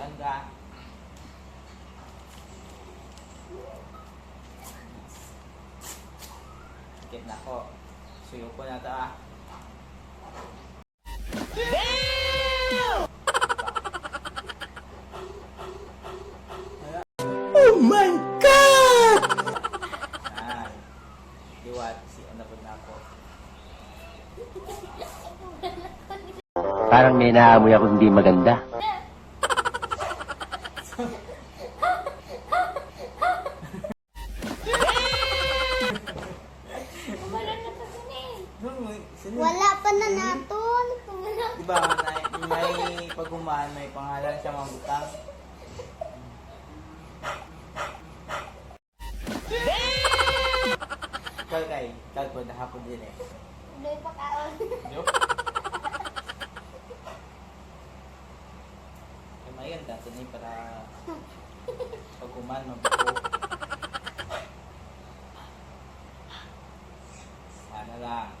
Anda. Sakit na ko. Suyo ko na ta. ah. Oh my God! Yan. Diwat, si ano po na ako. Parang may naamoy ako hindi maganda. Wala pa na naton. Diba, may, may pagkumaan, may pangalan siya mambutang. Ikaw kay, ikaw po, hapon din eh. Wala pa kaon. Yo. Kamayan dati ni para pagkuman mabuko. Sana lang.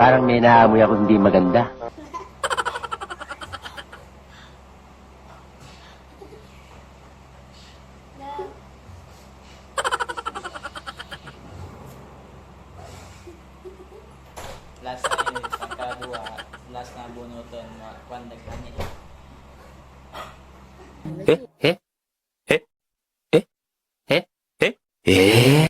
Parang may naamoy ako hindi maganda. Last time, isang kadua, last na bunuton, kwandag ka niya. Eh? Eh? Eh? Eh? Eh? Eh? Eh?